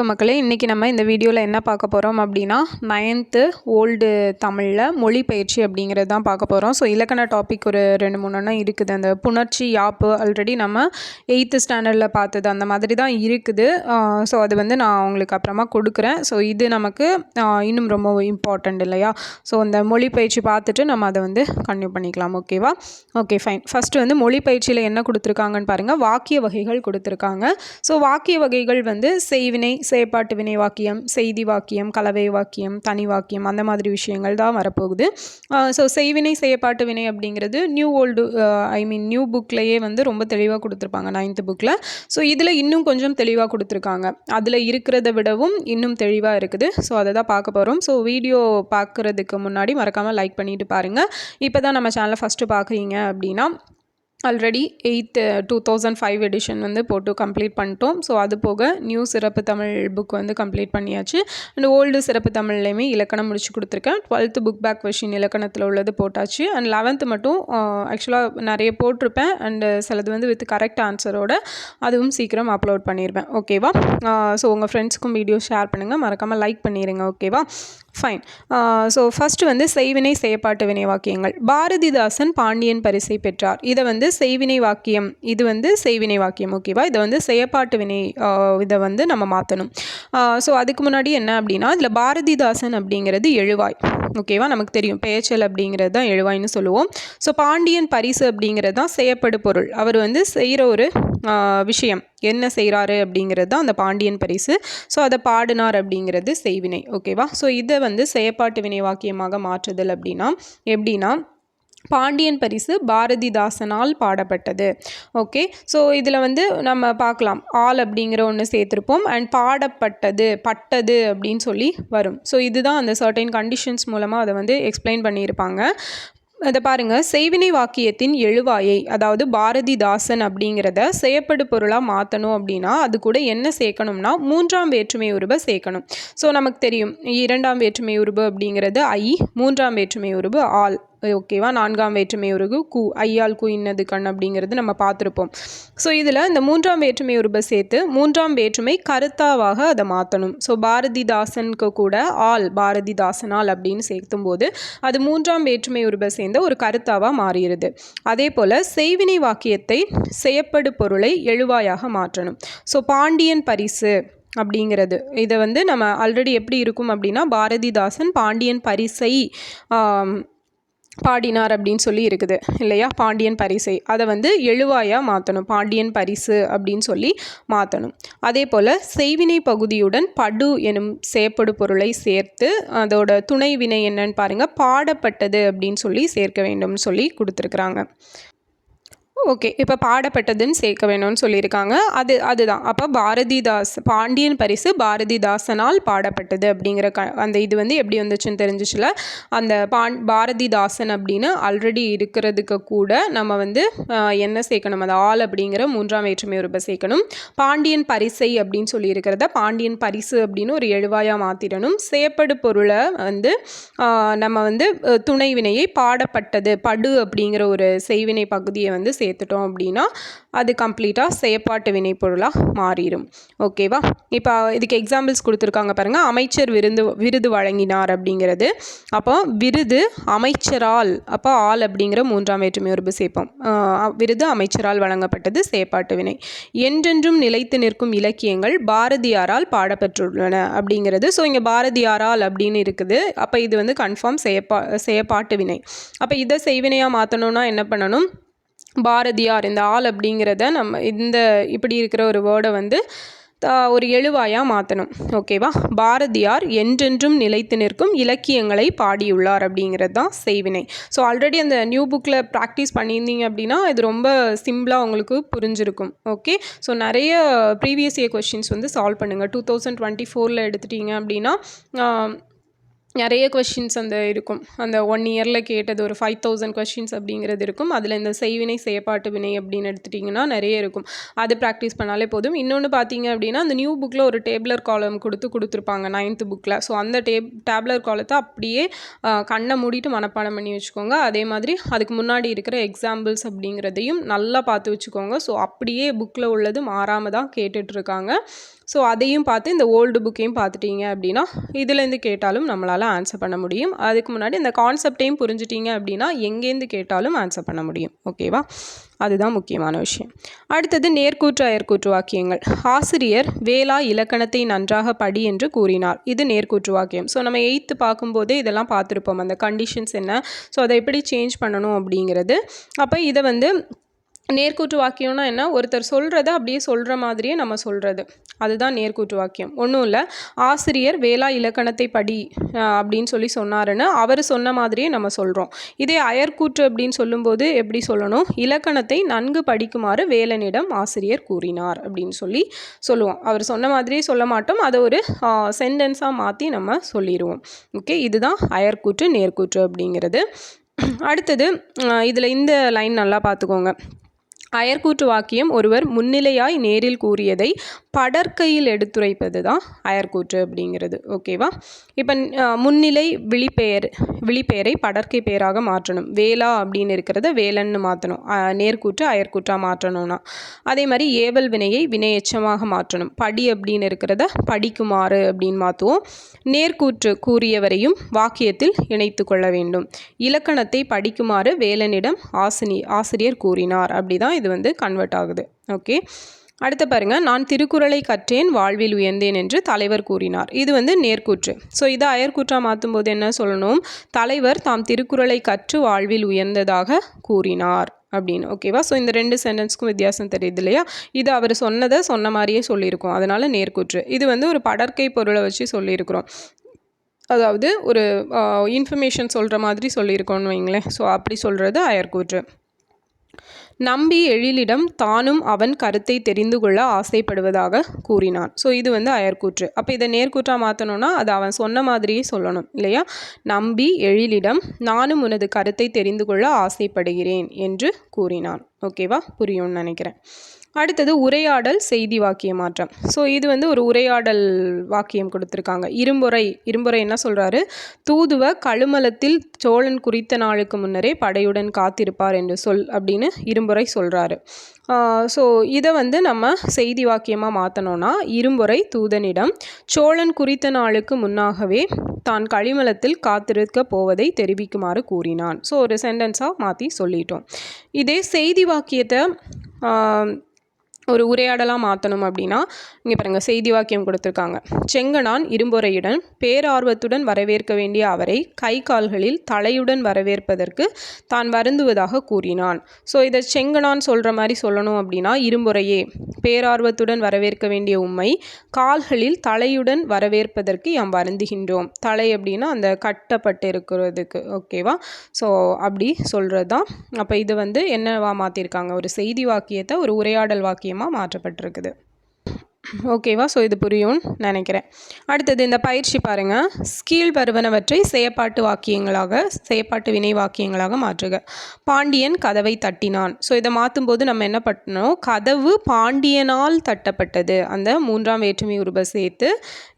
வணக்கம் மக்களே இன்றைக்கி நம்ம இந்த வீடியோவில் என்ன பார்க்க போகிறோம் அப்படின்னா நைன்த்து ஓல்டு தமிழில் மொழி பயிற்சி அப்படிங்கிறது தான் பார்க்க போகிறோம் ஸோ இலக்கண டாபிக் ஒரு ரெண்டு மூணுன்னா இருக்குது. அந்த புணர்ச்சி யாப்பு ஆல்ரெடி நம்ம எயித்து ஸ்டாண்டர்டில் பார்த்தது அந்த மாதிரி தான் இருக்குது. ஸோ அது வந்து நான் உங்களுக்கு அப்புறமா கொடுக்குறேன். ஸோ இது நமக்கு இன்னும் ரொம்ப இம்பார்ட்டண்ட் இல்லையா? ஸோ அந்த மொழி பயிற்சி பார்த்துட்டு நம்ம அதை வந்து கன்டினியூ பண்ணிக்கலாம் ஓகேவா ஓகே ஃபைன் ஃபஸ்ட்டு வந்து மொழி பயிற்சியில் என்ன கொடுத்துருக்காங்கன்னு பாருங்கள் வாக்கிய வகைகள் கொடுத்துருக்காங்க. ஸோ வாக்கிய வகைகள் வந்து செய்வினை செயற்பாட்டு வினை வாக்கியம் செய்தி வாக்கியம் கலவை வாக்கியம் தனி வாக்கியம் அந்த மாதிரி விஷயங்கள் தான் வரப்போகுது. ஸோ செய்வினை செயற்பாட்டு வினை அப்படிங்கிறது new old I mean new புக்லேயே வந்து ரொம்ப தெளிவாக கொடுத்துருப்பாங்க நைன்த்து புக்கில் ஸோ இதில் இன்னும் கொஞ்சம் தெளிவாக கொடுத்துருக்காங்க. அதில் இருக்கிறத விடவும் இன்னும் தெளிவாக இருக்குது. ஸோ அதை தான் பார்க்க போகிறோம் ஸோ வீடியோ பார்க்குறதுக்கு முன்னாடி மறக்காமல் லைக் பண்ணிட்டு பாருங்கள் இப்போ தான் நம்ம சேனலை ஃபஸ்ட்டு பார்க்குறீங்க அப்படின்னா already eighth two thousand five edition வந்து போட்டு கம்ப்ளீட் பண்ணிட்டோம். ஸோ அது போக நியூ சிறப்பு தமிழ் புக் வந்து கம்ப்ளீட் பண்ணியாச்சு. அண்ட் ஓல்டு சிறப்பு தமிழ்லையுமே இலக்கணம் முடிச்சு கொடுத்துருக்கேன். டுவெல்த்து புக் பேக் வெஷின் இலக்கணத்தில் உள்ளது போட்டாச்சு. அண்ட் லெவன்த்து மட்டும் uh, ஆக்சுவலாக நிறைய போட்டிருப்பேன். அண்டு சிலது வந்து வித் கரெக்ட் ஆன்சரோட அதுவும் சீக்கிரம் அப்லோட் பண்ணிடுவேன் ஓகேவா ஸோ uh, உங்கள் ஃப்ரெண்ட்ஸ்க்கும் வீடியோ ஷேர் பண்ணுங்கள் மறக்காமல் லைக் பண்ணிடுங்க ஓகேவா ஃபைன் ஸோ uh, ஃபஸ்ட்டு வந்து செய்வினை செயற்பாட்டு வினை வாக்கியங்கள் பாரதிதாசன் பாண்டியன் பரிசை பெற்றார். இதை வந்து செய்வினை வாக்கியம். இது வந்து செய்வினை வாக்கியம் ஓகேவா இதை வந்து செயற்பாட்டு வினை இதை வந்து நம்ம மாற்றணும் ஸோ அதுக்கு முன்னாடி என்ன அப்படின்னா இதில் பாரதிதாசன் அப்படிங்கிறது எழுவாய் ஓகேவா நமக்கு தெரியும். பேச்சல் அப்படிங்கிறது தான் எழுவாய்னு சொல்லுவோம். ஸோ பாண்டியன் பரிசு அப்படிங்கிறது தான் செய்யப்படு பொருள். அவர் வந்து செய்கிற ஒரு விஷயம். என்ன செய்கிறாரு அப்படிங்கிறது தான் அந்த பாண்டியன் பரிசு. ஸோ அதை பாடினார் அப்படிங்கிறது செய்வினை ஓகேவா ஸோ இதை வந்து செயப்பாட்டு வினை வாக்கியமாக மாற்றுதல் அப்படின்னா எப்படின்னா பாண்டியன் பரிசு பாரதிதாசனால் பாடப்பட்டது. ஓகே ஸோ இதில் வந்து நம்ம பார்க்கலாம். ஆல் அப்படிங்கிற ஒன்று சேர்த்துருப்போம். அண்ட் பாடப்பட்டது பட்டது அப்படின்னு சொல்லி வரும். ஸோ இதுதான் அந்த சர்டைன் கண்டிஷன்ஸ் மூலமாக அதை வந்து எக்ஸ்பிளைன் பண்ணியிருப்பாங்க. அதை பாருங்கள் செய்வினை வாக்கியத்தின் எழுவாயை அதாவது பாரதிதாசன் அப்படிங்கிறத செயற்படு பொருளாக மாற்றணும் அப்படின்னா அது கூட என்ன சேர்க்கணும்னா மூன்றாம் வேற்றுமை உருவை சேர்க்கணும். ஸோ நமக்கு தெரியும். இரண்டாம் வேற்றுமை உருபு அப்படிங்கிறது ஐ மூன்றாம் வேற்றுமை உருபு ஆல் ஓகேவா? நான்காம் வேற்றுமை உருகு கு ஐயால் கு இன்னது கண் அப்படிங்கிறது நம்ம பார்த்துருப்போம். ஸோ இதில் இந்த மூன்றாம் வேற்றுமை உருபை சேர்த்து மூன்றாம் வேற்றுமை கருத்தாவாக அதை மாற்றணும் ஸோ பாரதிதாசனுக்கு கூட ஆல் பாரதிதாசனால் அப்படின்னு சேர்த்தும் போது அது மூன்றாம் வேற்றுமை உருபை சேர்ந்த ஒரு கருத்தாவாக மாறிடுது. அதே போல் செய்வினை வாக்கியத்தை செய்யப்படு பொருளை எழுவாயாக மாற்றணும். ஸோ பாண்டியன் பரிசு அப்படிங்கிறது. இதை வந்து நம்ம ஆல்ரெடி எப்படி இருக்கும் அப்படின்னா பாரதிதாசன் பாண்டியன் பரிசை பாடினார் அப்படின்னு சொல்லி இருக்குது இல்லையா? பாண்டியன் பரிசை. அதை வந்து எழுவாயாக மாற்றணும் பாண்டியன் பரிசு அப்படின்னு சொல்லி மாற்றணும் அதே போல் செய்வினை பகுதியுடன் படு எனும் செயற்படு பொருளை சேர்த்து அதோட துணை வினை என்னன்னு பாருங்கள் பாடப்பட்டது அப்படின்னு சொல்லி சேர்க்க வேண்டும்னு சொல்லி கொடுத்துருக்குறாங்க. ஓகே இப்போ பாடப்பட்டதுன்னு சேர்க்க வேணும்னு சொல்லியிருக்காங்க. அது அதுதான். அப்போ பாரதிதாஸ் பாண்டியன் பரிசு பாரதிதாசனால் பாடப்பட்டது அப்படிங்கிற க அந்த இது வந்து எப்படி வந்துச்சுன்னு தெரிஞ்சிச்சுல? அந்த பாண் பாரதிதாசன் அப்படின்னு ஆல்ரெடி இருக்கிறதுக்கு கூட நம்ம வந்து என்ன சேர்க்கணும்? அது ஆள் அப்படிங்கிற மூன்றாம் வேற்றுமை உறுப்பை சேர்க்கணும். பாண்டியன் பரிசை அப்படின்னு சொல்லியிருக்கிறத பாண்டியன் பரிசு அப்படின்னு ஒரு எழுவாயாக மாற்றிடணும் சேப்படு பொருளை வந்து நம்ம வந்து துணைவினையை துணை வினையை பாடப்பட்டது படு அப்படிங்கிற ஒரு செய்வினை பகுதியை வந்து சேர்த்துட்டோம் அப்படின்னா அது கம்ப்ளீட்டாக செயற்பாட்டு வினை பொருளாக மாறிடும் ஓகேவா இப்போ இதுக்கு எக்ஸாம்பிள்ஸ் கொடுத்துருக்காங்க பாருங்கள் அமைச்சர் விருது விருது வழங்கினார் அப்படிங்கிறது. அப்போ விருது அமைச்சரால் அப்போ ஆள் அப்படிங்கிற மூன்றாம் வேற்றுமை உருபு சேர்ப்போம். விருது அமைச்சரால் வழங்கப்பட்டது செயற்பாட்டு வினை. என்றென்றும் நிலைத்து நிற்கும் இலக்கியங்கள் பாரதியாரால் பாடப்பெற்றுள்ளன அப்படிங்கிறது. ஸோ இங்கே பாரதியாரால் அப்படின்னு இருக்குது. அப்போ இது வந்து கன்ஃபார்ம் செய்யப்பா செயற்பாட்டு வினை. அப்போ இதை செய்வினையாக மாற்றணும்னா என்ன பண்ணணும்? பாரதியார் இந்த ஆள் அப்படிங்கிறத நம்ம இந்த இப்படி இருக்கிற ஒரு வேர்டை வந்து ஒரு எழுவாயாக மாற்றணும் ஓகேவா பாரதியார் என்றென்றும் நிலைத்து நிற்கும் இலக்கியங்களை பாடியுள்ளார் அப்படிங்கிறது தான் செய்வினை. ஸோ ஆல்ரெடி அந்த நியூ புக்கில் ப்ராக்டிஸ் பண்ணியிருந்தீங்க அப்படின்னா இது ரொம்ப சிம்பிளாக உங்களுக்கு புரிஞ்சிருக்கும். ஓகே ஸோ நிறைய ப்ரீவியஸ் இயர் கொஷின்ஸ் வந்து சால்வ் பண்ணுங்கள் டூ தௌசண்ட் டுவெண்ட்டி ஃபோரில் எடுத்துட்டீங்க அப்படின்னா நிறைய கொஷின்ஸ் அந்த இருக்கும். அந்த ஒன் இயரில் கேட்டது ஒரு ஃபைவ் தௌசண்ட் கொஷின்ஸ் அப்படிங்கிறது இருக்கும். அதில் இந்த செய்வினை செயற்பாட்டு வினை அப்படின்னு எடுத்துட்டிங்கன்னா நிறைய இருக்கும். அது ப்ராக்டிஸ் பண்ணாலே போதும். இன்னொன்று பார்த்தீங்க அப்படின்னா அந்த நியூ புக்கில் ஒரு டேப்லர் காலம் கொடுத்து கொடுத்துருப்பாங்க நைன்த்து புக்கில் ஸோ அந்த டேப் டேப்லர் காலத்தை அப்படியே கண்ணை மூடிட்டு மனப்பாடம் பண்ணி வச்சுக்கோங்க. அதே மாதிரி அதுக்கு முன்னாடி இருக்கிற எக்ஸாம்பிள்ஸ் அப்படிங்கிறதையும் நல்லா பார்த்து வச்சுக்கோங்க. ஸோ அப்படியே புக்கில் உள்ளது மாறாமல் தான் கேட்டுட்ருக்காங்க ஸோ அதையும் பார்த்து இந்த ஓல்டு புக்கையும் பார்த்துட்டீங்க அப்படின்னா இதுலேருந்து கேட்டாலும் நம்மளால் ஆன்சர் பண்ண முடியும். அதுக்கு முன்னாடி இந்த கான்செப்டையும் புரிஞ்சிட்டிங்க அப்படின்னா எங்கேருந்து கேட்டாலும் ஆன்சர் பண்ண முடியும். ஓகேவா அதுதான் முக்கியமான விஷயம். அடுத்தது நேர்கூற்று அயற்கூற்று வாக்கியங்கள். ஆசிரியர் வேளா இலக்கணத்தை நன்றாக படி என்று கூறினார். இது நேர்கூற்று வாக்கியம். ஸோ நம்ம எயித்து பார்க்கும்போதே இதெல்லாம் பார்த்துருப்போம். அந்த கண்டிஷன்ஸ் என்ன? ஸோ அதை எப்படி சேஞ்ச் பண்ணணும் அப்படிங்கிறது. அப்போ இதை வந்து நேர்கூட்டு வாக்கியம்னா என்ன? ஒருத்தர் சொல்கிறத அப்படியே சொல்கிற மாதிரியே நம்ம சொல்கிறது அதுதான் நேர்கூட்டு வாக்கியம். ஒன்றும் இல்லை. ஆசிரியர் வேளா இலக்கணத்தை படி அப்படின்னு சொல்லி சொன்னாருன்னு அவர் சொன்ன மாதிரியே நம்ம சொல்கிறோம் இதே அயர்கூற்று அப்படின்னு சொல்லும்போது எப்படி சொல்லணும்? இலக்கணத்தை நன்கு படிக்குமாறு வேலனிடம் ஆசிரியர் கூறினார் அப்படின்னு சொல்லி சொல்லுவோம். அவர் சொன்ன மாதிரியே சொல்ல மாட்டோம். அதை ஒரு சென்டென்ஸாக மாற்றி நம்ம சொல்லிடுவோம் ஓகே? இதுதான் அயர்கூற்று நேர்கூற்று அப்படிங்கிறது. அடுத்தது இதில் இந்த லைன் நல்லா பார்த்துக்கோங்க அயர்கூற்று வாக்கியம் ஒருவர் முன்னிலையாய் நேரில் கூறியதை படற்கையில் எடுத்துரைப்பது தான் அயர்கூற்று அப்படிங்கிறது. ஓகேவா இப்போ முன்னிலை விழிப்பெயர் விழிப்பெயரை படற்கை பெயராக மாற்றணும். வேளா அப்படின்னு இருக்கிறத வேலன்னு மாற்றணும் நேர்கூற்று அயர்கூற்றாக மாற்றணும்னா. அதே மாதிரி ஏவல் வினையை வினையெச்சமாக மாற்றணும். படி அப்படின்னு இருக்கிறத படிக்குமாறு அப்படின்னு மாற்றுவோம் நேர்கூற்று கூறியவரையும் வாக்கியத்தில் இணைத்து கொள்ள வேண்டும். இலக்கணத்தை படிக்குமாறு வேலனிடம் ஆசினி ஆசிரியர் கூறினார். அப்படி தான் இது வந்து கன்வெர்ட் ஆகுது. ஓகே அடுத்து பாருங்கள் நான் திருக்குறளை கற்றேன் வாழ்வில் உயர்ந்தேன் என்று தலைவர் கூறினார். இது வந்து நேர்கூற்று. ஸோ இதை அயர்கூற்றாக மாற்றும் போது என்ன சொல்லணும்? தலைவர் தாம் திருக்குறளை கற்று வாழ்வில் உயர்ந்ததாக கூறினார் அப்படின்னு. ஓகேவா ஸோ இந்த ரெண்டு சென்டென்ஸ்க்கும் வித்தியாசம் தெரியுது இல்லையா? இது அவர் சொன்னதை சொன்ன மாதிரியே சொல்லியிருக்கோம். அதனால் நேர்கூற்று. இது வந்து ஒரு படற்கை பொருளை வச்சு சொல்லியிருக்கிறோம். அதாவது ஒரு இன்ஃபர்மேஷன் சொல்கிற மாதிரி சொல்லியிருக்கோன்னு வைங்களேன். ஸோ அப்படி சொல்கிறது அயர்கூற்று. நம்பி எழிலிடம் தானும் அவன் கருத்தை தெரிந்து கொள்ள ஆசைப்படுவதாக கூறினான். ஸோ இது வந்து அயர்கூற்று அப்போ இதை நேர்கூற்றாக மாற்றணும்னா அது அவன் சொன்ன மாதிரியே சொல்லணும் இல்லையா? நம்பி எழிலிடம் நானும் உனது கருத்தை தெரிந்து கொள்ள ஆசைப்படுகிறேன் என்று கூறினான். ஓகேவா புரியும்னு நினைக்கிறேன். அடுத்தது உரையாடல் செய்தி வாக்கிய மாற்றம். ஸோ இது வந்து ஒரு உரையாடல் வாக்கியம் கொடுத்துருக்காங்க. இரும்புரை இரும்புரை என்ன சொல்கிறாரு தூதுவ கழுமலத்தில் சோழன் குறித்த நாளுக்கு முன்னரே படையுடன் காத்திருப்பார் என்று சொல் அப்படின்னு இரும்புரை சொல்கிறாரு ஸோ இதை வந்து நம்ம செய்தி வாக்கியமாக மாற்றணும்னா இரும்புரை தூதனிடம் சோழன் குறித்த நாளுக்கு முன்னாகவே தான் களிமலத்தில் காத்திருக்க போவதை தெரிவிக்குமாறு கூறினான். ஸோ ஒரு சென்டென்ஸாக மாற்றி சொல்லிட்டோம். இதே செய்தி வாக்கியத்தை ஒரு உரையாடலாக மாற்றணும் அப்படின்னா இங்கே பாருங்கள் செய்தி வாக்கியம் கொடுத்துருக்காங்க. செங்கனான் இரும்புறையுடன் பேரார்வத்துடன் வரவேற்க வேண்டிய அவரை கை கால்களில் தலையுடன் வரவேற்பதற்கு தான் வருந்துவதாக கூறினான். ஸோ இதை செங்கனான் சொல்கிற மாதிரி சொல்லணும் அப்படின்னா இரும்புறையே பேரார்வத்துடன் வரவேற்க வேண்டிய உண்மை கால்களில் தலையுடன் வரவேற்பதற்கு எம் வருந்துகின்றோம். தலை அப்படின்னா அந்த கட்டப்பட்டு இருக்கிறதுக்கு ஓகேவா ஸோ அப்படி சொல்கிறது தான் அப்போ இது வந்து என்னவா மாற்றிருக்காங்க ஒரு செய்தி வாக்கியத்தை ஒரு உரையாடல் வாக்கியம் மூலியமாக மாற்றப்பட்டிருக்குது. ஓகேவா? ஸோ இது புரியும்னு நினைக்கிறேன். அடுத்தது இந்த பயிற்சி பாருங்கள் ஸ்கீல் வருவனவற்றை செயப்பாட்டு வாக்கியங்களாக செயப்பாட்டு வினை வாக்கியங்களாக மாற்றுக. பாண்டியன் கதவை தட்டினான். ஸோ இதை மாற்றும் போது நம்ம என்ன பண்ணணும்? கதவு பாண்டியனால் தட்டப்பட்டது. அந்த மூன்றாம் வேற்றுமை உருப சேர்த்து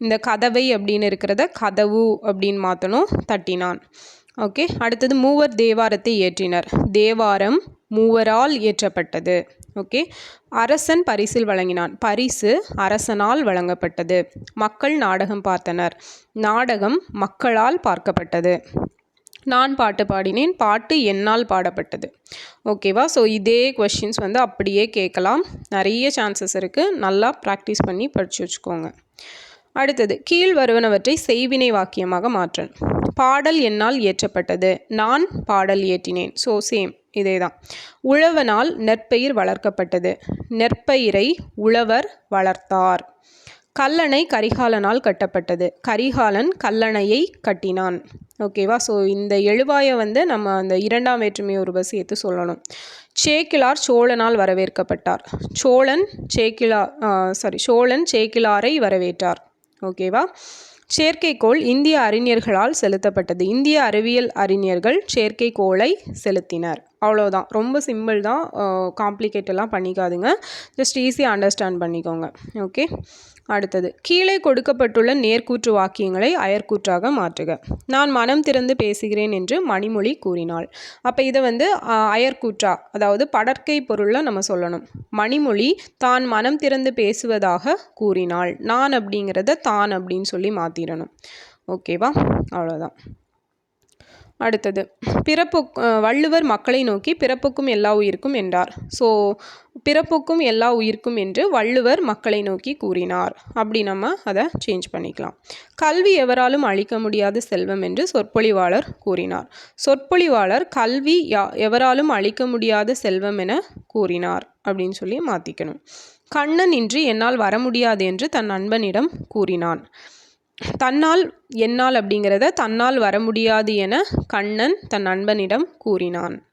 இந்த கதவை அப்படின்னு இருக்கிறத கதவு அப்படின்னு மாற்றணும் தட்டினான். ஓகே? அடுத்தது மூவர் தேவாரத்தை ஏற்றினர் தேவாரம் மூவரால் இயற்றப்பட்டது. ஓகே. அரசன் பரிசில் வழங்கினான். பரிசு அரசனால் வழங்கப்பட்டது. மக்கள் நாடகம் பார்த்தனர். நாடகம் மக்களால் பார்க்கப்பட்டது. நான் பாட்டு பாடினேன். பாட்டு என்னால் பாடப்பட்டது. ஓகேவா ஸோ இதே கொஷின்ஸ் வந்து அப்படியே கேட்கலாம். நிறைய சான்சஸ் இருக்குது நல்லா ப்ராக்டிஸ் பண்ணி படித்து வச்சுக்கோங்க. அடுத்தது கீழ் வருவனவற்றை செய்வினை வாக்கியமாக மாற்றன் பாடல் என்னால் இயற்றப்பட்டது. நான் பாடல் இயற்றினேன். ஸோ சேம் இதே தான் உழவனால் நெற்பயிர் வளர்க்கப்பட்டது. நெற்பயிரை உழவர் வளர்த்தார். கல்லணை கரிகாலனால் கட்டப்பட்டது. கரிகாலன் கல்லணையை கட்டினான். ஓகேவா ஸோ இந்த எழுவாயை வந்து நம்ம அந்த இரண்டாம் வேற்றுமை ஒரு சேர்த்து சொல்லணும். சேக்கிலார் சோழனால் வரவேற்கப்பட்டார். சோழன் சேக்கிலா சாரி சோழன் சேக்கிலாரை வரவேற்றார். ஓகேவா செயற்கைக்கோள் இந்திய அறிஞர்களால் செலுத்தப்பட்டது. இந்திய அறிவியல் அறிஞர்கள் செயற்கைக்கோளை செலுத்தினர். அவ்வளோதான் ரொம்ப சிம்பிள் தான். காம்ப்ளிகேட்டெல்லாம் பண்ணிக்காதுங்க. ஜஸ்ட் ஈஸியாக அண்டர்ஸ்டாண்ட் பண்ணிக்கோங்க. ஓகே அடுத்தது. கீழே கொடுக்கப்பட்டுள்ள நேர்கூற்று வாக்கியங்களை அயர்கூற்றாக மாற்றுக. நான் மனம் திறந்து பேசுகிறேன் என்று மணிமொழி கூறினாள். அப்போ இதை வந்து அயர்கூற்றா அதாவது படற்கை பொருளில் நம்ம சொல்லணும். மணிமொழி தான் மனம் திறந்து பேசுவதாக கூறினாள். நான் அப்படிங்கிறத தான் அப்படின்னு சொல்லி மாற்றிடணும் ஓகேவா அவ்வளோதான் அடுத்தது. பிறப்பு வள்ளுவர் மக்களை நோக்கி பிறப்புக்கும் எல்லா உயிருக்கும் என்றார். ஸோ பிறப்புக்கும் எல்லா உயிருக்கும் என்று வள்ளுவர் மக்களை நோக்கி கூறினார். அப்படி நம்ம அதை சேஞ்ச் பண்ணிக்கலாம். கல்வி எவராலும் அழிக்க முடியாத செல்வம் என்று சொற்பொழிவாளர் கூறினார். சொற்பொழிவாளர் கல்வி யா எவராலும் அழிக்க முடியாத செல்வம் என கூறினார் அப்படின்னு சொல்லி மாற்றிக்கணும் கண்ணன் இன்றி என்னால் வர முடியாது என்று தன் நண்பனிடம் கூறினான். தன்னால் என்னால் அப்படிங்கிறத தன்னால் வர முடியாது என கண்ணன் தன் நண்பனிடம் கூறினான்.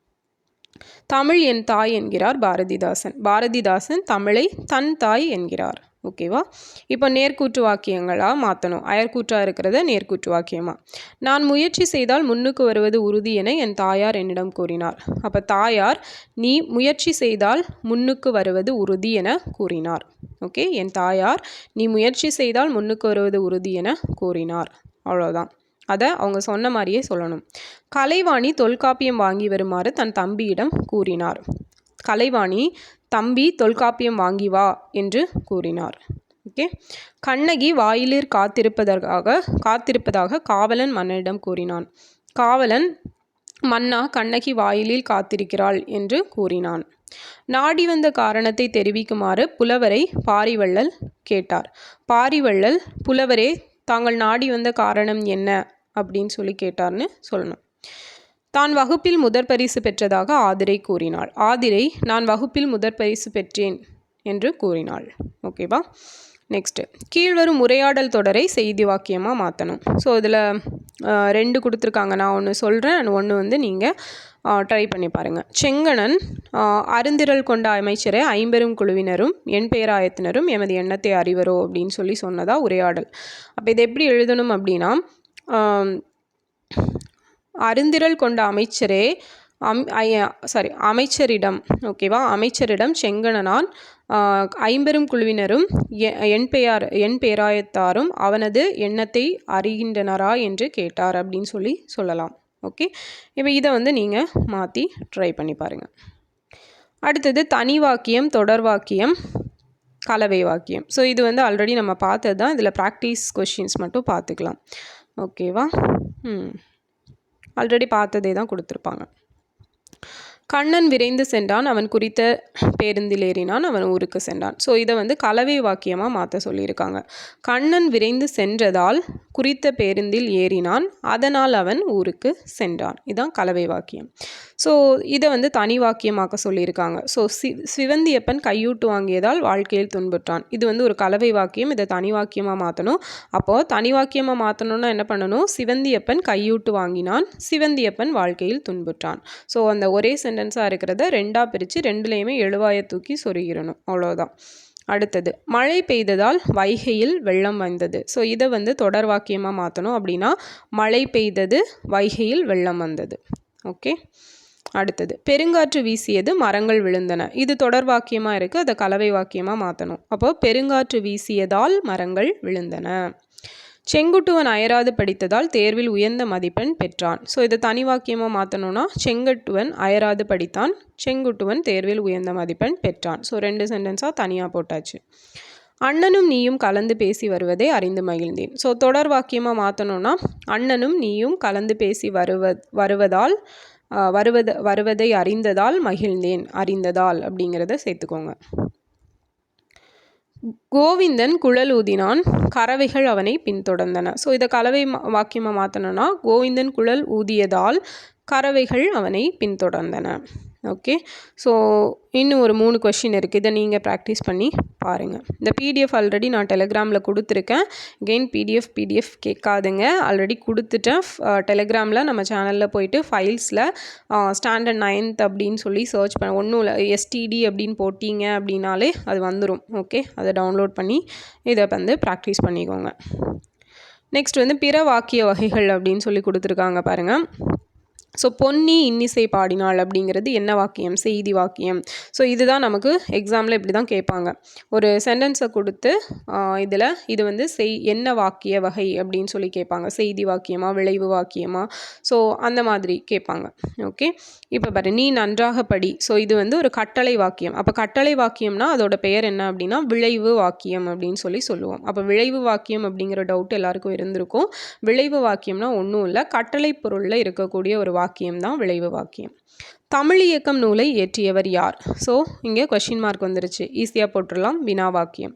தமிழ் என் தாய் என்கிறார் பாரதிதாசன். பாரதிதாசன் தமிழை தன் தாய் என்கிறார். ஓகேவா? இப்போ நேர்கூற்று வாக்கியங்களாக மாற்றணும் அயர்கூற்றாக இருக்கிறத நேர்கூற்று வாக்கியமாக நான் முயற்சி செய்தால் முன்னுக்கு வருவது உறுதி என என் தாயார் என்னிடம் கூறினார். அப்போ தாயார் நீ முயற்சி செய்தால் முன்னுக்கு வருவது உறுதி என கூறினார். ஓகே? என் தாயார் நீ முயற்சி செய்தால் முன்னுக்கு வருவது உறுதி என கூறினார். அவ்வளோதான் அதை அவங்க சொன்ன மாதிரியே சொல்லணும். கலைவாணி தொல்காப்பியம் வாங்கி வருமாறு தன் தம்பியிடம் கூறினார். கலைவாணி தம்பி தொல்காப்பியம் வாங்கி வா என்று கூறினார். ஓகே. கண்ணகி வாயிலில் காத்திருப்பதற்காக காத்திருப்பதாக காவலன் மன்னனிடம் கூறினான். காவலன் மன்னா கண்ணகி வாயிலில் காத்திருக்கிறாள் என்று கூறினான். நாடி வந்த காரணத்தை தெரிவிக்குமாறு புலவரை பாரிவள்ளல் கேட்டார். பாரிவள்ளல் புலவரே தாங்கள் நாடி வந்த காரணம் என்ன? அப்படின்னு சொல்லி கேட்டார்னு சொல்லணும். தான் வகுப்பில் முதற் பரிசு பெற்றதாக ஆதிரை கூறினாள். ஆதிரை நான் வகுப்பில் முதற் பரிசு பெற்றேன் என்று கூறினாள். ஓகேவா நெக்ஸ்ட்டு கீழ்வரும் உரையாடல் தொடரை செய்தி வாக்கியமாக மாற்றணும் ஸோ இதில் ரெண்டு கொடுத்துருக்காங்க. நான் ஒன்று சொல்கிறேன் ஒன்று வந்து நீங்கள் ட்ரை பண்ணி பாருங்கள் செங்கணன் அருந்திரல் கொண்ட அமைச்சரை ஐம்பெரும் குழுவினரும் என் பேராயத்தினரும் எமது எண்ணத்தை அறிவரோ அப்படின்னு சொல்லி சொன்னதா உரையாடல். அப்போ இதை எப்படி எழுதணும் அப்படின்னா அருந்திரல் கொண்ட அமைச்சரே அம் சாரி அமைச்சரிடம் ஓகேவா அமைச்சரிடம் செங்கணனான் ஐம்பெரும் குழுவினரும் என் பெயார் என் பேராயத்தாரும் அவனது எண்ணத்தை அறிகின்றனரா என்று கேட்டார் அப்படின்னு சொல்லி சொல்லலாம். ஓகே இப்போ இதை வந்து நீங்கள் மாற்றி ட்ரை பண்ணி பாருங்கள் அடுத்தது தனி வாக்கியம் தொடர் வாக்கியம் கலவை வாக்கியம். ஸோ இது வந்து ஆல்ரெடி நம்ம பார்த்தது தான் இதில் ப்ராக்டிஸ் கொஷின்ஸ் மட்டும் பார்த்துக்கலாம். ஓகேவா ம். ஆல்ரெடி பார்த்ததே தான் கொடுத்துருப்பாங்க. கண்ணன் விரைந்து சென்றான். அவன் குறித்த பேருந்தில் ஏறினான். அவன் ஊருக்கு சென்றான். ஸோ இதை வந்து கலவை வாக்கியமாக மாற்ற சொல்லியிருக்காங்க. கண்ணன் விரைந்து சென்றதால் குறித்த பேருந்தில் ஏறினான். அதனால் அவன் ஊருக்கு சென்றான். இதுதான் கலவை வாக்கியம். ஸோ இதை வந்து தனி வாக்கியமாக்க சொல்லியிருக்காங்க. ஸோ சி சிவந்தியப்பன் கையூட்டு வாங்கியதால் வாழ்க்கையில் துன்புற்றான். இது வந்து ஒரு கலவை வாக்கியம். இதை தனி வாக்கியமாக மாற்றணும் அப்போது தனி வாக்கியமாக மாற்றணும்னா என்ன பண்ணணும்? சிவந்தியப்பன் கையூட்டு வாங்கினான். சிவந்தியப்பன் வாழ்க்கையில் துன்புற்றான். ஸோ அந்த ஒரே சென்டென்ஸாக இருக்கிறத ரெண்டாக பிரித்து ரெண்டுலேயுமே எழுவாயை தூக்கி சொருகிடணும். அவ்வளோதான் அடுத்தது மழை பெய்ததால் வைகையில் வெள்ளம் வந்தது. ஸோ இதை வந்து தொடர் வாக்கியமாக மாற்றணும் அப்படின்னா மழை பெய்தது வைகையில் வெள்ளம் வந்தது. ஓகே அடுத்தது பெருங்காற்று வீசியது மரங்கள் விழுந்தன. இது தொடர் வாக்கியமாக இருக்குது அதை கலவை வாக்கியமாக மாற்றணும் அப்போ பெருங்காற்று வீசியதால் மரங்கள் விழுந்தன. செங்குட்டுவன் அயராது படித்ததால் தேர்வில் உயர்ந்த மதிப்பெண் பெற்றான். ஸோ இதை தனி வாக்கியமாக மாற்றணும்னா செங்கட்டுவன் அயராது படித்தான். செங்குட்டுவன் தேர்வில் உயர்ந்த மதிப்பெண் பெற்றான். ஸோ ரெண்டு சென்டென்ஸாக தனியாக போட்டாச்சு. அண்ணனும் நீயும் கலந்து பேசி வருவதை அறிந்து மகிழ்ந்தேன். ஸோ தொடர் வாக்கியமாக மாற்றணும்னா அண்ணனும் நீயும் கலந்து பேசி வருவ வருவதால் வருவது வருவதை அறிந்ததால் மகிழ்ந்தேன். அறிந்ததால் அப்படிங்கிறத சேர்த்துக்கோங்க. கோவிந்தன் குழல் ஊதினான் கறவைகள் அவனை பின்தொடர்ந்தன. ஸோ இதை கலவை வாக்கியமாக மாற்றணும்னா கோவிந்தன் குழல் ஊதியதால் கறவைகள் அவனை பின்தொடர்ந்தன. ஓகே ஸோ இன்னும் ஒரு மூணு கொஷின் இருக்குது இதை நீங்கள் ப்ராக்டிஸ் பண்ணி பாருங்கள் இந்த பிடிஎஃப் ஆல்ரெடி நான் டெலிகிராமில் கொடுத்துருக்கேன். கெயின் பிடிஎஃப் பிடிஎஃப் கேட்காதுங்க. ஆல்ரெடி கொடுத்துட்டேன். டெலிகிராமில் நம்ம சேனலில் போயிட்டு ஃபைல்ஸில் ஸ்டாண்டர்ட் நைன்த் அப்படின்னு சொல்லி சர்ச் பண்ண ஒன்றும் இல்லை. எஸ்டிடி அப்படின்னு போட்டிங்க அப்படின்னாலே அது வந்துடும் ஓகே அதை டவுன்லோட் பண்ணி இதை வந்து ப்ராக்டிஸ் பண்ணிக்கோங்க. நெக்ஸ்ட் வந்து பிற வாக்கிய வகைகள் அப்படின்னு சொல்லி கொடுத்துருக்காங்க பாருங்கள் ஸோ பொன்னி இன்னிசை பாடினாள் அப்படிங்கிறது என்ன வாக்கியம்? செய்தி வாக்கியம். ஸோ இதுதான் நமக்கு எக்ஸாமில் இப்படி தான் கேட்பாங்க. ஒரு சென்டென்ஸை கொடுத்து இதில் இது வந்து செய் என்ன வாக்கிய வகை அப்படின்னு சொல்லி கேட்பாங்க. செய்தி வாக்கியமாக விளைவு வாக்கியமாக ஸோ அந்த மாதிரி கேட்பாங்க. ஓகே இப்போ பாரு நீ நன்றாக படி. ஸோ இது வந்து ஒரு கட்டளை வாக்கியம். அப்போ கட்டளை வாக்கியம்னா அதோட பெயர் என்ன அப்படின்னா விளைவு வாக்கியம் அப்படின்னு சொல்லி சொல்லுவோம். அப்போ விளைவு வாக்கியம் அப்படிங்கிற டவுட் எல்லாருக்கும் இருந்திருக்கும். விளைவு வாக்கியம்னா ஒன்றும் இல்லை கட்டளை பொருளில் இருக்கக்கூடிய ஒரு வாக்கியம் தான் விளைவு வாக்கியம். தமிழ் இயக்கம் நூலை இயற்றியவர் யார்? ஸோ இங்கே கொஷின் மார்க் வந்துருச்சு. ஈஸியாக போட்டுடலாம் வினா வாக்கியம்.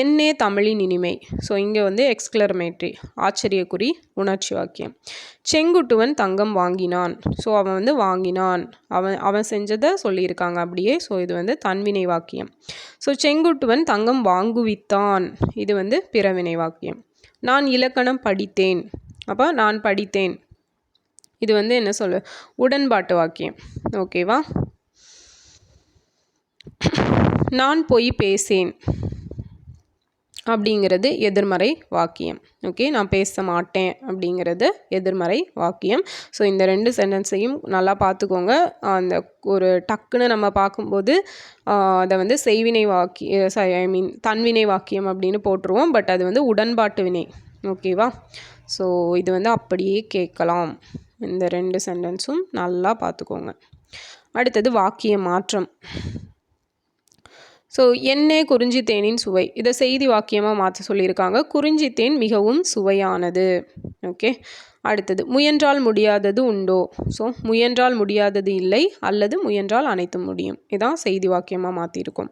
என்னே தமிழின் இனிமை? ஸோ இங்கே வந்து எக்ஸ்கிளர்மேட்ரி ஆச்சரியக்குறி உணர்ச்சி வாக்கியம். செங்குட்டுவன் தங்கம் வாங்கினான். ஸோ அவன் வந்து வாங்கினான். அவன் அவன் செஞ்சதை சொல்லியிருக்காங்க அப்படியே. ஸோ இது வந்து தன்வினை வாக்கியம். ஸோ செங்குட்டுவன் தங்கம் வாங்குவித்தான். இது வந்து பிறவினை வாக்கியம். நான் இலக்கணம் படித்தேன். அப்போ நான் படித்தேன். இது வந்து என்ன சொல்ல உடன்பாட்டு வாக்கியம். ஓகேவா? நான் போய் பேசேன் அப்படிங்கிறது எதிர்மறை வாக்கியம். ஓகே நான் பேச மாட்டேன் அப்படிங்கிறது எதிர்மறை வாக்கியம். ஸோ இந்த ரெண்டு சென்டென்ஸையும் நல்லா பார்த்துக்கோங்க. அந்த ஒரு டக்குன்னு நம்ம பார்க்கும்போது அதை வந்து செய்வினை வாக்கிய ஐ மீன் தன்வினை வாக்கியம் அப்படின்னு போட்டுருவோம். பட் அது வந்து உடன்பாட்டு வினை. ஓகேவா? ஸோ இது வந்து அப்படியே கேட்கலாம். இந்த ரெண்டு சென்டென்ஸும் நல்லா பார்த்துக்கோங்க. அடுத்தது வாக்கிய மாற்றம். ஸோ எண்ணெய் குறிஞ்சி தேனின் சுவை. இதை செய்தி வாக்கியமாக மாற்ற சொல்லியிருக்காங்க. குறிஞ்சி தேன் மிகவும் சுவையானது. ஓகே அடுத்தது முயன்றால் முடியாதது உண்டோ? ஸோ முயன்றால் முடியாதது இல்லை அல்லது முயன்றால் அனைத்தும் முடியும். இதான் செய்தி வாக்கியமாக மாற்றிருக்கோம்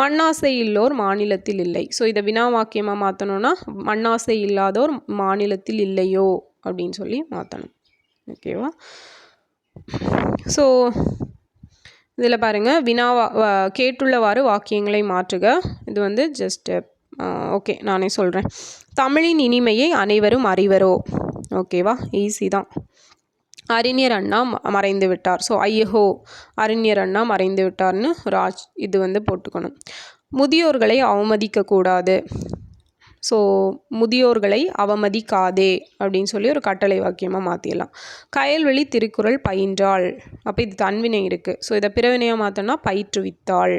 மண்ணாசை இல்லோர் மாநிலத்தில் இல்லை. ஸோ இதை வினா வாக்கியமாக மாற்றணும்னா மண்ணாசை இல்லாதோர் மாநிலத்தில் இல்லையோ? அப்படின்னு சொல்லி மாற்றணும் ஓகேவா? ஸோ இதில் பாருங்கள் வினாவா கேட்டுள்ளவாறு வாக்கியங்களை மாற்றுக. இது வந்து ஜஸ்ட்டு ஓகே நானே சொல்கிறேன் தமிழின் இனிமையை அனைவரும் அறிவரோ? ஓகேவா? ஈஸி தான். அறிஞர் அண்ணா மறைந்து விட்டார். ஸோ ஐயஹோ அறிஞர் அண்ணா மறைந்து விட்டார்னு ஒரு இது வந்து போட்டுக்கணும். முதியோர்களை அவமதிக்கக்கூடாது. ஸோ முதியோர்களை அவமதிக்காதே அப்படின்னு சொல்லி ஒரு கட்டளை வாக்கியமாக மாற்றிடலாம் கயல்வெளி திருக்குறள் பயின்றாள். அப்போ இது தன்வினை இருக்குது ஸோ இதை பிறவினையாக மாற்றோம்னா பயிற்றுவித்தாள்.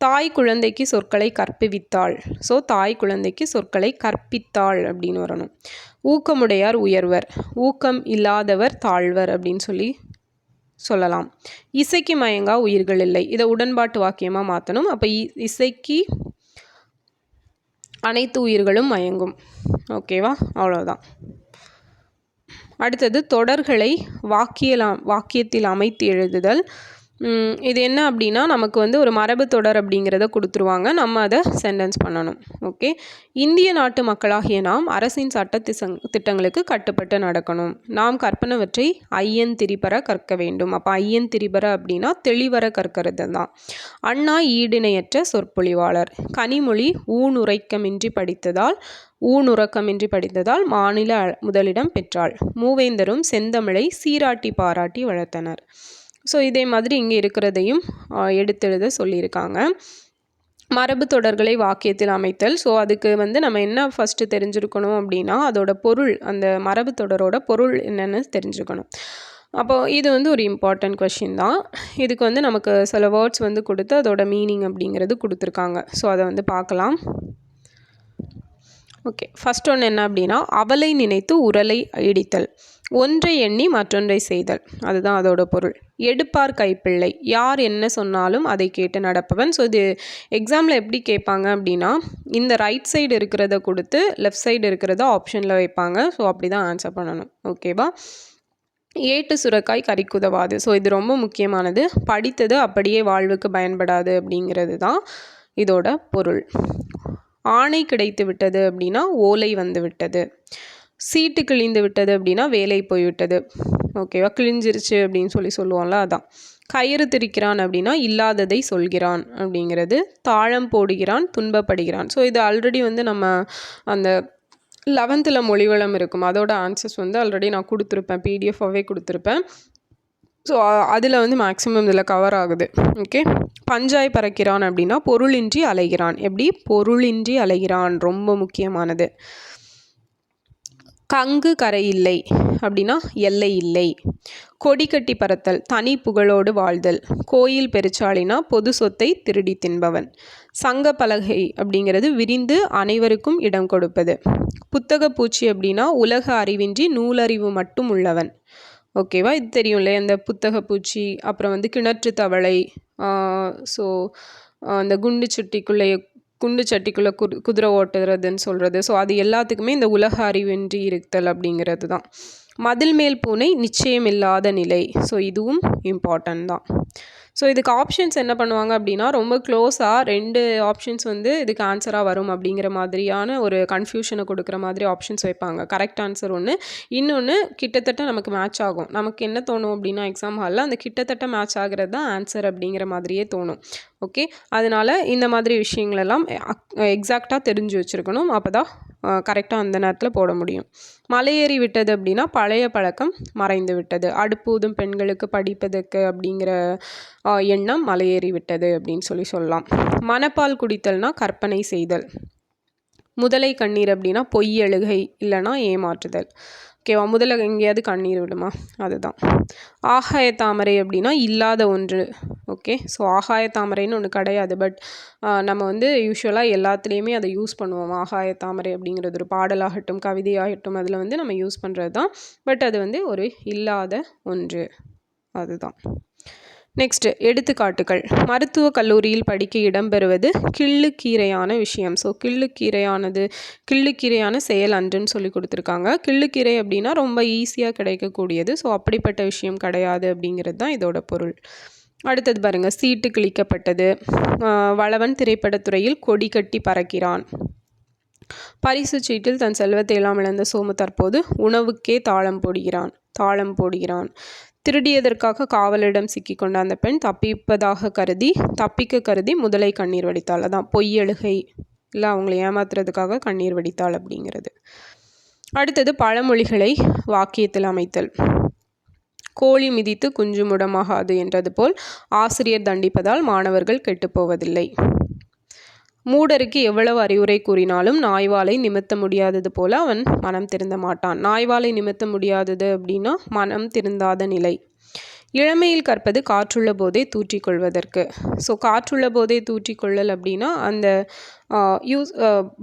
தாய் குழந்தைக்கு சொற்களை கற்பிவித்தாள் ஸோ தாய் குழந்தைக்கு சொற்களை கற்பித்தாள் அப்படின்னு வரணும். ஊக்கமுடையார் உயர்வர். ஊக்கம் இல்லாதவர் தாழ்வர் அப்படின்னு சொல்லி சொல்லலாம். இசைக்கு மயங்கா உயிர்கள் இல்லை. இதை உடன்பாட்டு வாக்கியமாக மாற்றணும் அப்போ இசைக்கு அனைத்து உயிர்களும் மயங்கும். ஓகேவா அவ்வளோதான் அடுத்தது தொடர்களை வாக்கியலாம் வாக்கியத்தில் அமைத்து எழுதுதல். இது என்ன அப்படின்னா நமக்கு வந்து ஒரு மரபு தொடர் அப்படிங்கிறத கொடுத்துருவாங்க. நம்ம அதை சென்டென்ஸ் பண்ணணும். ஓகே இந்திய நாட்டு மக்களாகிய நாம் அரசின் சட்ட திசங் திட்டங்களுக்கு கட்டுப்பட்டு நடக்கணும். நாம் கற்பனவற்றை ஐயன் திரிபர கற்க வேண்டும். அப்போ ஐயன் திரிபர அப்படின்னா தெளிவர கற்கிறது தான் அண்ணா ஈடிணையற்ற சொற்பொழிவாளர். கனிமொழி ஊனுரைக்கமின்றி படித்ததால் ஊனுறக்கமின்றி படித்ததால் மாநில முதலிடம் பெற்றாள். மூவேந்தரும் செந்தமிழை சீராட்டி பாராட்டி வளர்த்தனர். ஸோ இதே மாதிரி இங்கே இருக்கிறதையும் எடுத்தெழுத சொல்லியிருக்காங்க. மரபு தொடர்களை வாக்கியத்தில் அமைத்தல். ஸோ அதுக்கு வந்து நம்ம என்ன ஃபஸ்ட்டு தெரிஞ்சிருக்கணும் அப்படின்னா அதோட பொருள் அந்த மரபு தொடரோட பொருள் என்னென்னு தெரிஞ்சுக்கணும் அப்போது இது வந்து ஒரு இம்பார்ட்டண்ட் கொஷின் தான். இதுக்கு வந்து நமக்கு சில வேர்ட்ஸ் வந்து கொடுத்து அதோட மீனிங் அப்படிங்கிறது கொடுத்துருக்காங்க. ஸோ அதை வந்து பார்க்கலாம். ஓகே. ஃபஸ்ட் ஒன்று என்ன அப்படின்னா அவளை நினைத்து உரலை இடித்தல். ஒன்றை எண்ணி மற்றொன்றை செய்தல். அதுதான் அதோட பொருள். எடுப்பார் கைப்பிள்ளை. யார் என்ன சொன்னாலும் அதை கேட்டு நடப்பவன். ஸோ இது எக்ஸாமில் எப்படி கேட்பாங்க அப்படின்னா இந்த ரைட் சைடு இருக்கிறத கொடுத்து லெஃப்ட் சைடு இருக்கிறத ஆப்ஷனில் வைப்பாங்க. ஸோ அப்படி தான் ஆன்சர் பண்ணணும் ஓகேவா ஏட்டு சுரக்காய் கறிக்குதவாது. ஸோ இது ரொம்ப முக்கியமானது. படித்தது அப்படியே வாழ்வுக்கு பயன்படாது அப்படிங்கிறது தான் இதோட பொருள். ஆணை கிடைத்து விட்டது அப்படின்னா ஓலை வந்து விட்டது. சீட்டு கிழிந்து விட்டது அப்படின்னா வேலை போய்விட்டது ஓகேவா கிழிஞ்சிருச்சு அப்படின்னு சொல்லி சொல்லுவோம்ல அதான். கயிறு திரிக்கிறான் அப்படின்னா இல்லாததை சொல்கிறான் அப்படிங்கிறது. தாழம் போடுகிறான் துன்பப்படுகிறான். ஸோ இது ஆல்ரெடி வந்து நம்ம அந்த லெவன்த்தில் மொழிவளம் இருக்கும். அதோட ஆன்சர்ஸ் வந்து ஆல்ரெடி நான் கொடுத்துருப்பேன். பிடிஎஃபாகவே கொடுத்துருப்பேன். ஸோ அதில் வந்து மேக்ஸிமம் இதில் கவர் ஆகுது. ஓகே பஞ்சாய் பறக்கிறான் அப்படின்னா பொருளின்றி அலைகிறான். எப்படி? பொருளின்றி அலைகிறான். ரொம்ப முக்கியமானது. கங்கு கரை இல்லை அப்படின்னா எல்லை இல்லை. கொடி கட்டி பறத்தல் தனி புகழோடு வாழ்தல். கோயில் பெருச்சாளினா பொது சொத்தை திருடி தின்பவன். சங்க பலகை அப்படிங்கிறது விரிந்து அனைவருக்கும் இடம் கொடுப்பது. புத்தக பூச்சி அப்படின்னா உலக அறிவின்றி நூலறிவு மட்டும் உள்ளவன். ஓகேவா? இது தெரியும் இல்லையா இந்த புத்தக பூச்சி அப்புறம் வந்து கிணற்று தவளை ஸோ அந்த குண்டு சுட்டிக்குள்ளே குண்டு சட்டிக்குள்ளே கு குதிரை ஓட்டுறதுன்னு சொல்கிறது ஸோ அது எல்லாத்துக்குமே இந்த உலக அறிவின்றி இருத்தல் அப்படிங்கிறது தான் மதில் மேல் பூனை நிச்சயம் இல்லாத நிலை. ஸோ இதுவும் இம்பார்ட்டன்ட் தான். ஸோ இதுக்கு ஆப்ஷன்ஸ் என்ன பண்ணுவாங்க அப்படின்னா ரொம்ப க்ளோஸாக ரெண்டு ஆப்ஷன்ஸ் வந்து இதுக்கு ஆன்சராக வரும் அப்படிங்கிற மாதிரியான ஒரு கன்ஃபியூஷனை கொடுக்குற மாதிரி ஆப்ஷன்ஸ் வைப்பாங்க. கரெக்ட் ஆன்சர் ஒன்று இன்னொன்று கிட்டத்தட்ட நமக்கு மேட்ச் ஆகும். நமக்கு என்ன தோணும் அப்படின்னா எக்ஸாம் ஹாலில் அந்த கிட்டத்தட்ட மேட்ச் ஆகிறது தான் ஆன்சர் அப்படிங்கிற மாதிரியே தோணும். ஓகே? அதனால் இந்த மாதிரி விஷயங்களெல்லாம் எக்ஸாக்டாக தெரிஞ்சு வச்சுருக்கணும். அப்போ தான் கரெக்டாக அந்த நேரத்தில் போட முடியும். மலையேறி விட்டது அப்படின்னா பழைய பழக்கம் மறைந்து விட்டது. அடுப்பூதும் பெண்களுக்கு படிப்பதற்கு அப்படிங்கிற எண்ணம் மலையேறி விட்டது அப்படின்னு சொல்லி சொல்லலாம். மனப்பால் குடித்தல்னா கற்பனை செய்தல். முதலை கண்ணீர் அப்படின்னா பொய் எழுகை இல்லைனா ஏமாற்றுதல். ஓகேவா முதல்ல எங்கேயாவது கண்ணீர் விடுமா? அதுதான். ஆகாய தாமரை அப்படின்னா இல்லாத ஒன்று. ஓகே ஸோ ஆகாய தாமரைன்னு ஒன்று கிடையாது. பட் நம்ம வந்து யூஸ்வலாக எல்லாத்துலேயுமே அதை யூஸ் பண்ணுவோம். ஆகாய தாமரை அப்படிங்கிறது ஒரு பாடலாகட்டும் கவிதையாகட்டும் அதில் வந்து நம்ம யூஸ் பண்ணுறது தான் பட் அது வந்து ஒரு இல்லாத ஒன்று. அதுதான். நெக்ஸ்ட்டு எடுத்துக்காட்டுகள். மருத்துவக் கல்லூரியில் படிக்க இடம்பெறுவது கிள்ளுக்கீரையான விஷயம். ஸோ கிள்ளுக்கீரையானது கிள்ளுக்கீரையான செயல் அன்றுன்னு சொல்லி கொடுத்துருக்காங்க. கிள்ளுக்கீரை அப்படின்னா ரொம்ப ஈஸியாக கிடைக்கக்கூடியது. ஸோ அப்படிப்பட்ட விஷயம் கிடையாது அப்படிங்கிறது தான் இதோட பொருள். அடுத்தது பாருங்கள் சீட்டு கிழிக்கப்பட்டது. வளவன் திரைப்படத்துறையில் கொடி கட்டி பறக்கிறான். பரிசு சீட்டில் தன் செல்வத்தை எல்லாம் இழந்த சோமு தற்போது உணவுக்கே தாளம் போடுகிறான். தாளம் போடுகிறான். திருடியதற்காக காவலிடம் சிக்கிக்கொண்ட அந்த பெண் தப்பிப்பதாக கருதி தப்பிக்க கருதி முதலை கண்ணீர் வடித்தாள். அதான் பொய் எழுகை. இல்லை அவங்களை ஏமாத்துறதுக்காக கண்ணீர் வடித்தாள் அப்படிங்கிறது. அடுத்தது பழமொழிகளை வாக்கியத்தில் அமைத்தல். கோழி மிதித்து குஞ்சு முடமாகாது என்றது போல் ஆசிரியர் தண்டிப்பதால் மாணவர்கள் கெட்டுப்போவதில்லை மூடருக்கு எவ்வளவு அறிவுரை கூறினாலும் நாய்வாலை நிமித்த முடியாதது போல அவன் மனம் திருந்த மாட்டான். நாய்வாலை நிமித்த முடியாதது அப்படின்னா மனம் திருந்தாத நிலை. இளமையில் கற்பது காற்றுள்ள போதே தூற்றிக்கொள்வதற்கு. ஸோ காற்றுள்ள போதே தூற்றிக்கொள்ளல் அப்படின்னா அந்த யூஸ்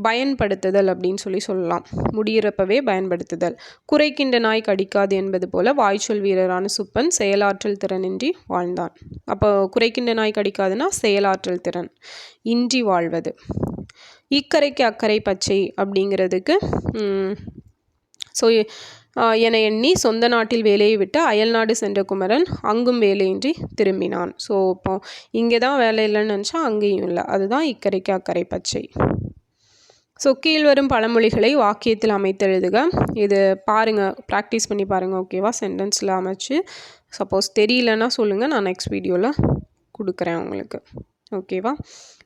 பயன்படுத்துதல் அப்படின்னு சொல்லி சொல்லலாம். முடியிறப்பவே பயன்படுத்துதல். குறைக்கின்ற நாய் கடிக்காது என்பது போல வாய்ச்சொல் வீரரான சுப்பன் செயலாற்றல் திறனின்றி வாழ்ந்தான். அப்போ குறைக்கின்ற நாய் கடிக்காதுன்னா செயலாற்றல் திறன். இன்றி வாழ்வது. இக்கரைக்கு அக்கறை பச்சை அப்படிங்கிறதுக்கு ஸோ என எண்ணி சொந்த நாட்டில் வேலையை விட்டு அயல்நாடு சென்ற குமரன் அங்கும் வேலையின்றி திரும்பினான். ஸோ இப்போ இங்கே தான் வேலை இல்லைன்னு நினச்சா அங்கேயும் இல்லை. அதுதான் இக்கரைக்கு அக்கறை பச்சை. ஸோ கீழ்வரும் பழமொழிகளை வாக்கியத்தில் அமைத்தெழுதுக. இது பாருங்கள் ப்ராக்டிஸ் பண்ணி பாருங்கள் ஓகேவா சென்டென்ஸில் அமைச்சு சப்போஸ் தெரியலன்னா சொல்லுங்கள் நான் நெக்ஸ்ட் வீடியோவில் கொடுக்குறேன் உங்களுக்கு. ஓகேவா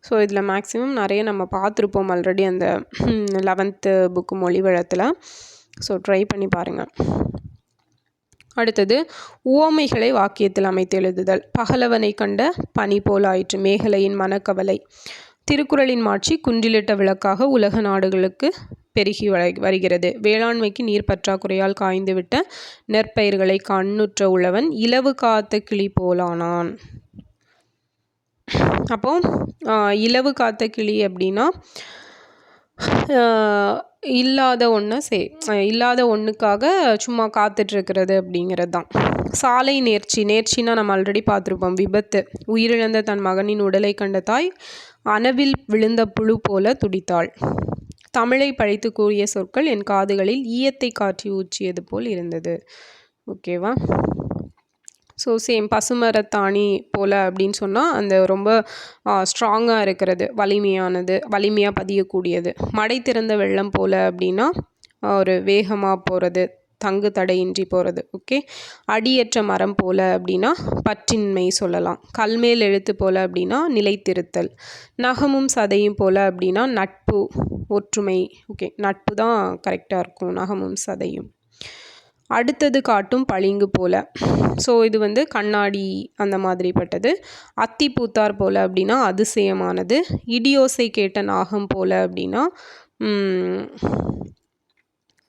ஸோ இதில் மேக்ஸிமம் நிறைய நம்ம பார்த்துருப்போம் ஆல்ரெடி அந்த லெவன்த்து புக்கு மொழி வழத்தில் ஸோ ட்ரை பண்ணி பாருங்கள் அடுத்தது உவமைகளை வாக்கியத்தில் அமைத்து எழுதுதல். பகலவனை கண்ட பனி போலாயிற்று மேகலையின் மனக்கவலை. திருக்குறளின் மாட்சி குன்றிலிட்ட விளக்காக உலக நாடுகளுக்கு பெருகி வருகிறது. வேளாண்மைக்கு நீர் பற்றாக்குறையால் காய்ந்துவிட்ட நெற்பயிர்களை கண்ணுற்ற உழவன் இலவு காத்த கிளி போலானான். அப்போ இலவு காத்த கிளி அப்படின்னா இல்லாத ஒன்றை சே இல்லாத ஒன்றுக்காக சும்மா காத்துட்ருக்கிறது அப்படிங்கிறது தான். சாலை நேர்ச்சி நேர்ச்சின்னா நம்ம ஆல்ரெடி பார்த்துருப்போம். விபத்து உயிரிழந்த தன் மகனின் உடலை கண்ட தாய் அனவில் விழுந்த புழு போல துடித்தாள். தமிழை பழித்து கூறிய சொற்கள் என் காதுகளில் ஈயத்தை காற்றி ஊற்றியது போல் இருந்தது. ஓகேவா? ஸோ சேம் பசுமரத்தாணி போல் அப்படின்னு சொன்னால் அந்த ரொம்ப ஸ்ட்ராங்காக இருக்கிறது வலிமையானது வலிமையாக பதியக்கூடியது. மடை திறந்த வெள்ளம் போல் அப்படின்னா ஒரு வேகமாக போகிறது தங்கு தடையின்றி போகிறது ஓகே அடியற்ற மரம் போல் அப்படின்னா பற்றின்மை சொல்லலாம். கல்மேல் எழுத்து போல் அப்படின்னா நிலைத்திருத்தல். நகமும் சதையும் போல் அப்படின்னா நட்பு ஒற்றுமை ஓகே நட்பு தான் கரெக்டாக இருக்கும் நகமும் சதையும். அடுத்தது காட்டும் பளிங்கு போல். ஸோ இது வந்து கண்ணாடி அந்த மாதிரிப்பட்டது. அத்தி பூத்தார் போல் அப்படின்னா அதிசயமானது. இடியோசை கேட்ட நாகம் போல் அப்படின்னா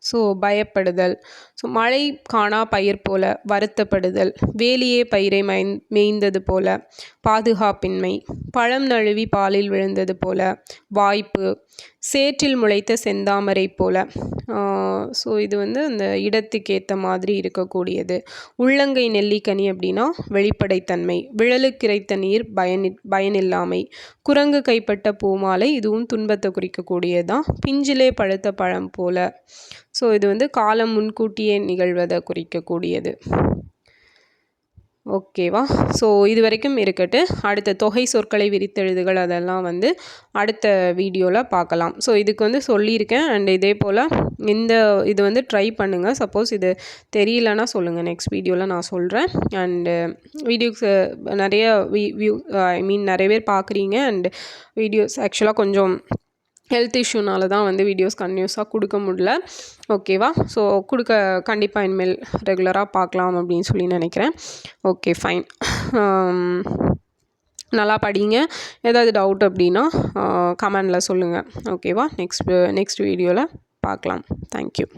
ஸோ பயப்படுதல். ஸோ மழை காணா பயிர் போல வருத்தப்படுதல். வேலியே பயிரை மைந் மேய்ந்தது போல பாதுகாப்பின்மை. பழம் நழுவி பாலில் விழுந்தது போல வாய்ப்பு. சேற்றில் முளைத்த செந்தாமரை போல. ஸோ இது வந்து அந்த இடத்துக்கு ஏற்ற மாதிரி இருக்கக்கூடியது. உள்ளங்கை நெல்லிக்கனி அப்படின்னா வெளிப்படைத்தன்மை விழலுக்கிரைத்த நீர் பயனி பயனில்லாமை குரங்கு கைப்பட்ட பூமாலை இதுவும் துன்பத்தை குறிக்கக்கூடியதான் பிஞ்சிலே பழுத்த பழம் போல. ஸோ இது வந்து காலம் முன்கூட்டியே நிகழ்வதை குறிக்கக்கூடியது. ஓகேவா? ஸோ இது வரைக்கும் இருக்கட்டு. அடுத்த தொகை சொற்களை விரித்தெழுதுகள் அதெல்லாம் வந்து அடுத்த வீடியோவில் பார்க்கலாம் ஸோ இதுக்கு வந்து சொல்லியிருக்கேன். அண்ட் இதே போல் இந்த இது வந்து ட்ரை பண்ணுங்கள் சப்போஸ் இது தெரியலன்னா சொல்லுங்கள் நெக்ஸ்ட் வீடியோவில் நான் சொல்கிறேன் அண்டு வீடியோஸ் நிறைய வியூ ஐ மீன் நிறைய பேர் பார்க்குறீங்க. அண்ட் வீடியோஸ் ஆக்சுவலாக கொஞ்சம் ஹெல்த் இஷ்யூனால தான் வந்து வீடியோஸ் கன்யூஸாக கொடுக்க முடில ஓகேவா ஸோ கொடுக்க கண்டிப்பாக இனிமேல் ரெகுலராக பார்க்கலாம் அப்படின்னு சொல்லி நினைக்கிறேன். ஓகே ஃபைன் நல்லா படிங்க. ஏதாவது டவுட் அப்படின்னா கமெண்டில் சொல்லுங்கள் ஓகேவா நெக்ஸ்ட் நெக்ஸ்ட் வீடியோவில் பார்க்கலாம். தேங்க்யூ